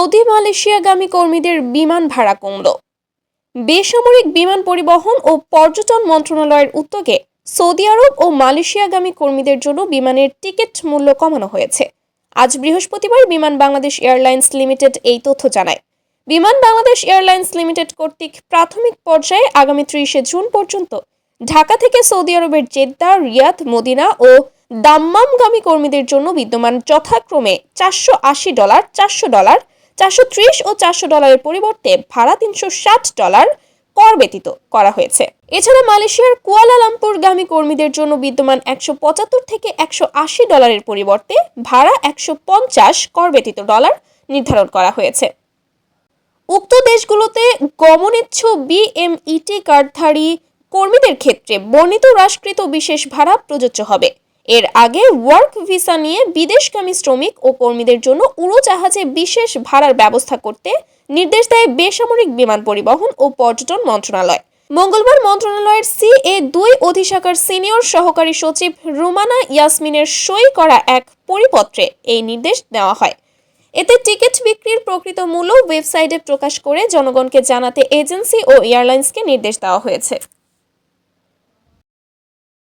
Saudi মালয়েশিয়াগামী কর্মীদের বিমান ভাড়া কমল। বেসামরিক বিমান পরিবহন ও পর্যটন মন্ত্রণালয়ের উদ্যোগে সৌদি আরব ও মালয়েশিয়াগামী কর্মীদের জন্য বিমানের টিকিট মূল্য কমানো হয়েছে। আজ বৃহস্পতিবার বিমান বাংলাদেশ এয়ারলাইন্স লিমিটেড এই তথ্য জানায়। বিমান বাংলাদেশ এয়ারলাইন্স লিমিটেড কর্তৃক প্রাথমিক পর্যায়ে আগামী ত্রিশে জুন পর্যন্ত ঢাকা থেকে সৌদি আরবের জেদ্দা, রিয়াদ, মদিনা ও দাম্মামগামী কর্মীদের জন্য বিদ্যমান যথাক্রমে চারশো আশি ডলার, চারশো ডলার চারশো ত্রিশ ও চারশো ডলারের পরিবর্তে ভাড়া তিনশো ষাট ডলার কর ব্যতীত করা হয়েছে। এছাড়া মালয়েশিয়ার কুয়ালালামপুরগামী কর্মীদের জন্য বিদ্যমান একশো পঁচাত্তর থেকে একশো আশি ডলারের পরিবর্তে ভাড়া একশো পঞ্চাশ কর ব্যতীত ডলার নির্ধারণ করা হয়েছে। উক্ত দেশগুলোতে গমনেচ্ছু বিএমইটি কার্ডধারী কর্মীদের ক্ষেত্রে বর্ণিত হ্রাসকৃত বিশেষ ভাড়া প্রযোজ্য হবে। এর আগে ওয়ার্ক ভিসা নিয়ে বিদেশগামী শ্রমিক ও কর্মীদের জন্য উড়োজাহাজে বিশেষ ভাড়ার ব্যবস্থা করতে নির্দেশ দেয় বেসামরিক বিমান পরিবহন ও পর্যটন মন্ত্রণালয়। মঙ্গলবার মন্ত্রণালয়ের সিএ দুই অধিশাখার সিনিয়র সহকারী সচিব রুমানা ইয়াসমিনের সই করা এক পরিপত্রে এই নির্দেশ দেওয়া হয়। এতে টিকিট বিক্রির প্রকৃত মূল্য ওয়েবসাইটে প্রকাশ করে জনগণকে জানাতে এজেন্সি ও এয়ারলাইন্সকে নির্দেশ দেওয়া হয়েছে।